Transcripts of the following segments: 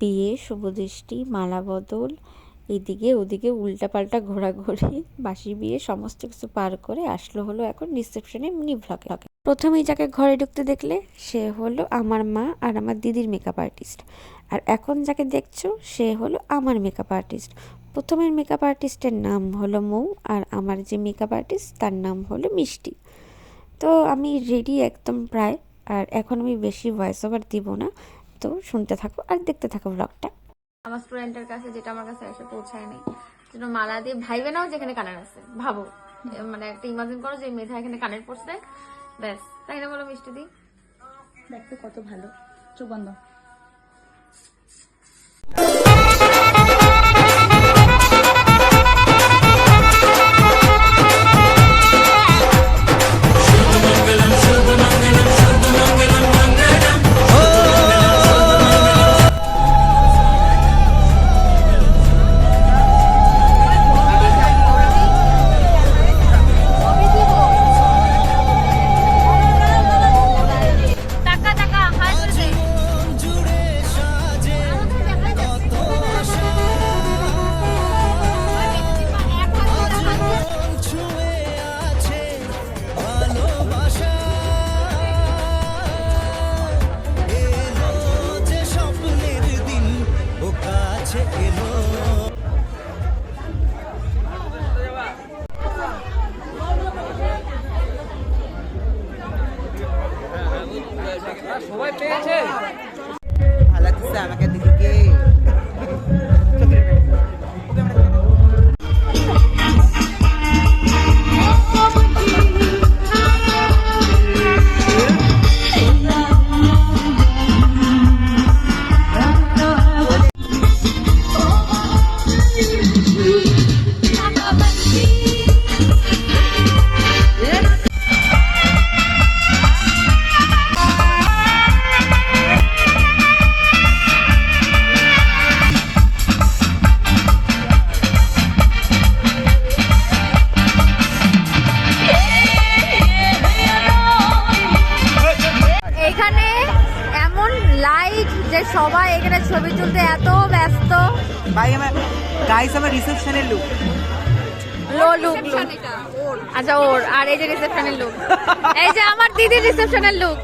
বিয়ে শুভদৃষ্টি, মালা বদল, এদিকে ওদিকে উল্টাপাল্টা ঘোরাঘুরি বাসি বিয়ে সমস্ত কিছু পার করে আসলো হলো এখন রিসেপশনে মিনি ভ্লগে প্রথমেই যাকে ঘরে ঢুকতে দেখলে সে হলো আমার মা আর আমার দিদির মেকআপ আর্টিস্ট আর এখন যাকে দেখছ, সে হলো আমার মেকআপ আর্টিস্ট প্রথমের মেকআপ আর্টিস্টের নাম হলো মৌ আর আমার যে মেকআপ আর্টিস্ট তার নাম হলো মিষ্টি। তো আমি রেডি একদম প্রায়, আর এখন আমি বেশি ভয়েস ওভার দিব না। তো শুনতে থাকো আর দেখতে থাকো ব্লগটা আমার স্টুডেন্টের কাছে যেটা আমার কাছে এসে পৌঁছায় নাই যেন মালা দিয়ে ভাইবে নাও যেখানে কানের আছে ভাবো। মানে একটা ইমাজিন করো যে মেধা এখানে কানের পড়ছে ব্যাস তাই না বলো মিষ্টি দি? দেখতে কত ভালো চোখ বন্ধ। ভালো সবাই এখানে ছবি তুলতে এত ব্যস্ত। ভাই আমার গাইস আমার রিসেপশনের লুক লো লুক লুক আচ্ছা ওর। আর এই যে রিসেপশনের লুক এই যে আমার দিদির রিসেপশনের লুক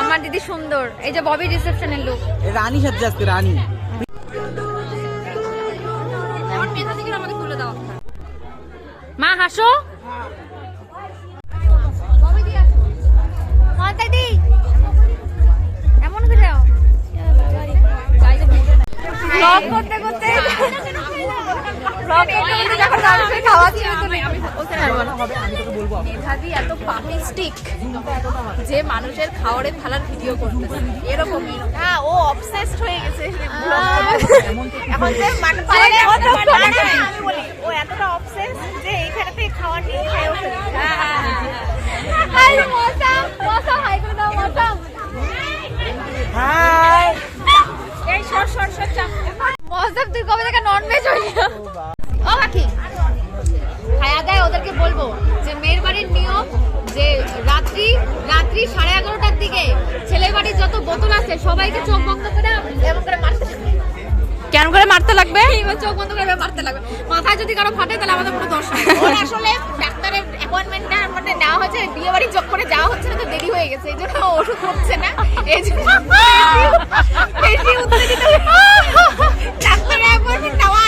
আমার দিদি সুন্দর। এই যে ববি রিসেপশনের লুক রানী আজকে রানী। মা হাসো। মাতাদি মেধাবী এত পাপিস্টিক যে মানুষের খাওয়ারে থালার ভিডিও করতেছে। এরকমই। হ্যাঁ ও অবসেসড হয়ে গেছে। এখন যে মান আমি বলি ও এতটা অবসেস যে এইখানে থেকে খাওয়ার নিয়ে ফেলছে। হ্যাঁ, হ্যাঁ, হ্যাঁ, আরে মশা যে মেয়ের বাড়ির নিয়ম যে রাত্রি রাত্রি সাড়ে এগারোটার দিকে ছেলের বাড়ির যত বোতল আছে সবাইকে চোখ বন্ধ করে এমন করে মারতে কেন করে মারতে লাগবে? চোখ বন্ধ করে মারতে লাগবে। মাথায় যদি কারও ফাটে তাহলে আমাদের কোনো ওর আসলে ডাক্তারের অ্যাপয়েন্টমেন্টটা মানে নেওয়া হয়েছে বিয়ে বাড়ি চোখ করে যাওয়া হচ্ছে না তো দেরি হয়ে গেছে। এই জন্য ওষুধ হচ্ছে না। এই জন্য ডাক্তারের অ্যাপয়েন্টমেন্ট নেওয়া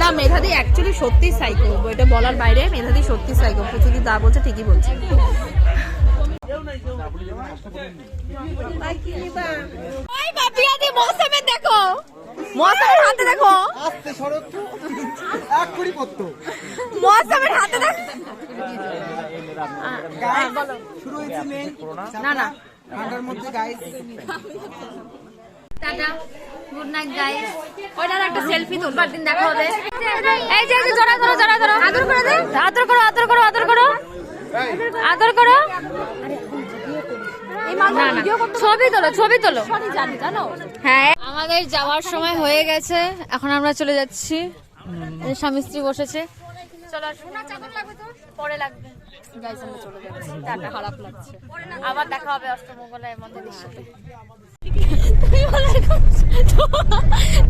না মেধাদি অ্যাকচুয়ালি সত্যি সাইকো এটা বলার বাইরে মেধাদি সত্যি সাইকো প্রচুর যা বলছে ঠিকই বলছে। দি দেখো। মৌসুমের হাতে দেখো। আস্তে সড়ক এক কুড়ি পড়তো। মৌসুমের হাতে দেখো। শুরু হয়েছে মেন না না। ঠান্ডার মধ্যে গাইস টাটা গুড নাইট গাইস ওইটার একটা সেলফি তুলবার দিন দেখা হবে। এই যে জড়া ধরো জড়া ধরো আদর করে দে। আদর করো আদর করো আদর করো। আদর করো। না না। ছবি তোলো ছবি তোলো। হ্যাঁ। আমাদের যাওয়ার সময় হয়ে গেছে। এখন আমরা চলে যাচ্ছি। স্বামী স্ত্রী বসেছে। চলো পরে লাগবে। গাইস আমরা চলে যাচ্ছি। টাটা খারাপ লাগছে। আবার দেখা হবে অষ্টমঙ্গলায় মন্দিরের সাথে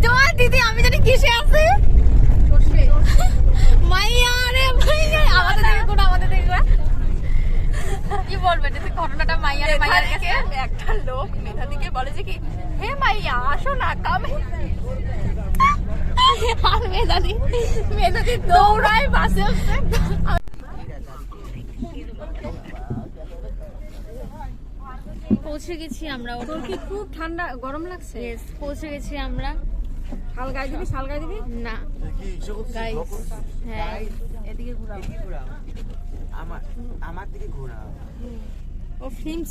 তোমার দিদি আমি জানি কিসে আছে। মাইয়া রে মাইয়া আমাদের দিকে কোন আমাদের দিকে কোন কি বলবে যে ঘটনাটা মাইয়া রে মাইয়ার কাছে? একটা লোক মেধা দিকে বলে যে কি হে মাইয়া আসো না কামে আর মেধাদি মেধাদি দৌড়ায় বাসে পৌঁছে গেছি আমরা তোর কি খুব ঠান্ডা গরম লাগছে? পৌঁছে গেছি আমরা। শাল গায়ে দিবি শাল গায়ে দিবি? না। হ্যাঁ। আমার আমার দিকে ঘোরা ও ফিল্ম